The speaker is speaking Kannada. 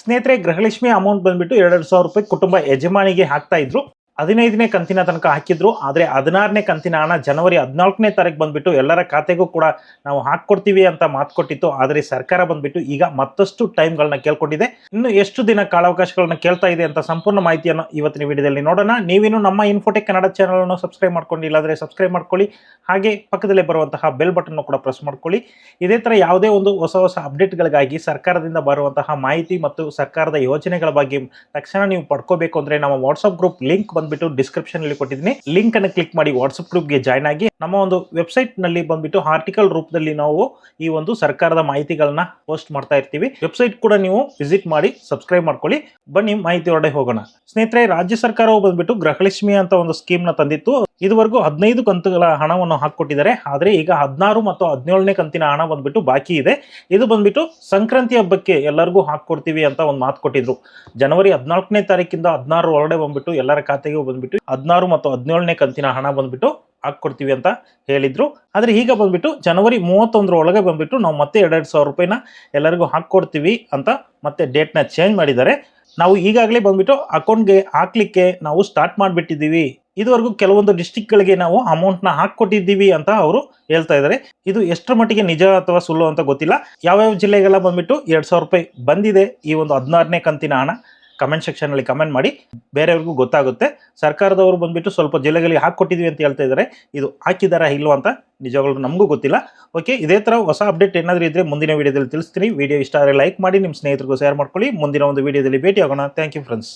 ಸ್ನೇಹಿತರೆ ಗೃಹಲಕ್ಷ್ಮಿ ಅಮೌಂಟ್ ಬಂದ್ಬಿಟ್ಟು ಎರಡೆರಡು ಸಾವಿರ ರೂಪಾಯಿ ಕುಟುಂಬ ಯಜಮಾನಿಗೆ ಹಾಕ್ತಾ ಇದ್ರು. ಹದಿನೈದನೇ ಕಂತಿನ ತನಕ ಹಾಕಿದ್ರು. ಆದರೆ ಹದಿನಾರನೇ ಕಂತಿನ ಹಣ ಜನವರಿ ಹದಿನಾಲ್ಕನೇ ತಾರೀಕು ಬಂದುಬಿಟ್ಟು ಎಲ್ಲರ ಖಾತೆಗೂ ಕೂಡ ನಾವು ಹಾಕ್ಕೊಡ್ತೀವಿ ಅಂತ ಮಾತು ಕೊಟ್ಟಿತ್ತು. ಆದರೆ ಸರ್ಕಾರ ಬಂದ್ಬಿಟ್ಟು ಈಗ ಮತ್ತಷ್ಟು ಟೈಮ್ಗಳನ್ನ ಕೇಳ್ಕೊಂಡಿದೆ. ಇನ್ನು ಎಷ್ಟು ದಿನ ಕಾಲಾವಕಾಶಗಳನ್ನ ಕೇಳ್ತಾ ಇದೆ ಅಂತ ಸಂಪೂರ್ಣ ಮಾಹಿತಿಯನ್ನು ಇವತ್ತಿನ ವಿಡಿಯೋದಲ್ಲಿ ನೋಡೋಣ. ನೀವೇನು ನಮ್ಮ ಇನ್ಫೋಟೆಕ್ ಕನ್ನಡ ಚಾನಲನ್ನು ಸಬ್ಸ್ಕ್ರೈಬ್ ಮಾಡ್ಕೊಂಡಿಲ್ಲ ಅಂದರೆ ಸಬ್ಸ್ಕ್ರೈಬ್ ಮಾಡ್ಕೊಳ್ಳಿ. ಹಾಗೆ ಪಕ್ಕದಲ್ಲೇ ಬರುವಂತಹ ಬೆಲ್ ಬಟನ್ ಕೂಡ ಪ್ರೆಸ್ ಮಾಡ್ಕೊಳ್ಳಿ. ಇದೇ ಥರ ಯಾವುದೇ ಒಂದು ಹೊಸ ಹೊಸ ಅಪ್ಡೇಟ್ಗಳಿಗಾಗಿ ಸರ್ಕಾರದಿಂದ ಬರುವಂತಹ ಮಾಹಿತಿ ಮತ್ತು ಸರ್ಕಾರದ ಯೋಜನೆಗಳ ಬಗ್ಗೆ ತಕ್ಷಣ ನೀವು ಪಡ್ಕೋಬೇಕು ಅಂದ್ರೆ ನಮ್ಮ ವಾಟ್ಸ್ಆಪ್ ಗ್ರೂಪ್ ಲಿಂಕ್ ಬಂದ್ಬಿಟ್ಟು ಡಿಸ್ಕ್ರಿಪ್ಷನ್ ಅಲ್ಲಿ ಕೊಟ್ಟಿದ್ದೀನಿ. ಲಿಂಕ್ ಅನ್ನು ಕ್ಲಿಕ್ ಮಾಡಿ ವಾಟ್ಸ್ಆಪ್ ಗ್ರೂಪ್ಗೆ ಜಾಯ್ನ್ ಆಗಿ ನಮ್ಮ ಒಂದು ವೆಬ್ಸೈಟ್ನಲ್ಲಿ ಬಂದ್ಬಿಟ್ಟು ಆರ್ಟಿಕಲ್ ರೂಪದಲ್ಲಿ ನಾವು ಈ ಒಂದು ಸರ್ಕಾರದ ಮಾಹಿತಿಗಳನ್ನ ಪೋಸ್ಟ್ ಮಾಡ್ತಾ ಇರ್ತೀವಿ. ವೆಬ್ಸೈಟ್ ಕೂಡ ನೀವು ವಿಸಿಟ್ ಮಾಡಿ ಸಬ್ಸ್ಕ್ರೈಬ್ ಮಾಡ್ಕೊಳ್ಳಿ. ಬನ್ನಿ, ಮಾಹಿತಿ ಹೊರಡೆ ಹೋಗೋಣ. ಸ್ನೇಹಿತರೆ, ರಾಜ್ಯ ಸರ್ಕಾರವು ಬಂದ್ಬಿಟ್ಟು ಗೃಹಲಕ್ಷ್ಮಿ ಅಂತ ಒಂದು ಸ್ಕೀಮ್ನ ತಂದಿತ್ತು. ಇದುವರೆಗೂ ಹದಿನೈದು ಕಂತುಗಳ ಹಣವನ್ನು ಹಾಕಿಕೊಟ್ಟಿದ್ದಾರೆ. ಆದರೆ ಈಗ ಹದಿನಾರು ಮತ್ತು ಹದಿನೇಳನೇ ಕಂತಿನ ಹಣ ಬಂದ್ಬಿಟ್ಟು ಬಾಕಿ ಇದೆ. ಇದು ಬಂದ್ಬಿಟ್ಟು ಸಂಕ್ರಾಂತಿ ಹಬ್ಬಕ್ಕೆ ಎಲ್ಲರಿಗೂ ಹಾಕ್ಕೊಡ್ತೀವಿ ಅಂತ ಒಂದು ಮಾತು ಕೊಟ್ಟಿದ್ರು. ಜನವರಿ ಹದಿನಾಲ್ಕನೇ ತಾರೀಕಿಂದ ಹದಿನಾರು ಒಳಗಡೆ ಬಂದ್ಬಿಟ್ಟು ಎಲ್ಲರ ಖಾತೆಗೆ ಬಂದ್ಬಿಟ್ಟು ಹದಿನಾರು ಮತ್ತು ಹದಿನೇಳನೇ ಕಂತಿನ ಹಣ ಬಂದ್ಬಿಟ್ಟು ಹಾಕ್ಕೊಡ್ತೀವಿ ಅಂತ ಹೇಳಿದ್ರು. ಆದರೆ ಈಗ ಬಂದ್ಬಿಟ್ಟು ಜನವರಿ ಮೂವತ್ತೊಂದರ ಒಳಗೆ ಬಂದ್ಬಿಟ್ಟು ನಾವು ಮತ್ತೆ ಎರಡೆರಡು ಸಾವಿರ ರೂಪಾಯಿನ ಎಲ್ಲರಿಗೂ ಹಾಕ್ಕೊಡ್ತೀವಿ ಅಂತ ಮತ್ತೆ ಡೇಟ್ನ ಚೇಂಜ್ ಮಾಡಿದ್ದಾರೆ. ನಾವು ಈಗಾಗಲೇ ಬಂದ್ಬಿಟ್ಟು ಅಕೌಂಟ್ಗೆ ಹಾಕ್ಲಿಕ್ಕೆ ನಾವು ಸ್ಟಾರ್ಟ್ ಮಾಡಿಬಿಟ್ಟಿದ್ದೀವಿ. ಇದುವರೆಗೂ ಕೆಲವೊಂದು ಡಿಸ್ಟಿಕ್ಗಳಿಗೆ ನಾವು ಅಮೌಂಟ್ನ ಹಾಕ್ಕೊಟ್ಟಿದ್ದೀವಿ ಅಂತ ಅವರು ಹೇಳ್ತಾ ಇದ್ದಾರೆ. ಇದು ಎಷ್ಟರ ಮಟ್ಟಿಗೆ ನಿಜ ಅಥವಾ ಸುಳ್ಳು ಅಂತ ಗೊತ್ತಿಲ್ಲ. ಯಾವ್ಯಾವ ಜಿಲ್ಲೆಗೆಲ್ಲ ಬಂದ್ಬಿಟ್ಟು ಎರಡು ಸಾವಿರ ರೂಪಾಯಿ ಬಂದಿದೆ ಈ ಒಂದು ಹದಿನಾರನೇ ಕಂತಿನ ಹಣ? ಕಮೆಂಟ್ ಸೆಕ್ಷನಲ್ಲಿ ಕಮೆಂಟ್ ಮಾಡಿ. ಬೇರೆಯವ್ರಿಗೂ ಗೊತ್ತಾಗುತ್ತೆ. ಸರ್ಕಾರದವರು ಬಂದ್ಬಿಟ್ಟು ಸ್ವಲ್ಪ ಜಿಲ್ಲೆಗಳಿಗೆ ಹಾಕ್ಕೊಟ್ಟಿದ್ವಿ ಅಂತ ಹೇಳ್ತಾ ಇದ್ದಾರೆ. ಇದು ಹಾಕಿದಾರಾ ಇಲ್ಲೋ ಅಂತ ನಿಜವಾಗ್ಲೂ ನಮಗೂ ಗೊತ್ತಿಲ್ಲ. ಓಕೆ ಇದೇ ಥರ ಹೊಸ ಅಪ್ಡೇಟ್ ಏನಾದರೂ ಇದ್ದರೆ ಮುಂದಿನ ವೀಡಿಯೋದಲ್ಲಿ ತಿಳಿಸ್ತೀನಿ. ವೀಡಿಯೋ ಇಷ್ಟ ಆದರೆ ಲೈಕ್ ಮಾಡಿ ನಿಮ್ಮ ಸ್ನೇಹಿತರಿಗೂ ಶೇರ್ ಮಾಡ್ಕೊಳ್ಳಿ. ಮುಂದಿನ ಒಂದು ವೀಡಿಯೋದಲ್ಲಿ ಭೇಟಿ ಆಗೋಣ ಥ್ಯಾಂಕ್ ಯು ಫ್ರೆಂಡ್ಸ್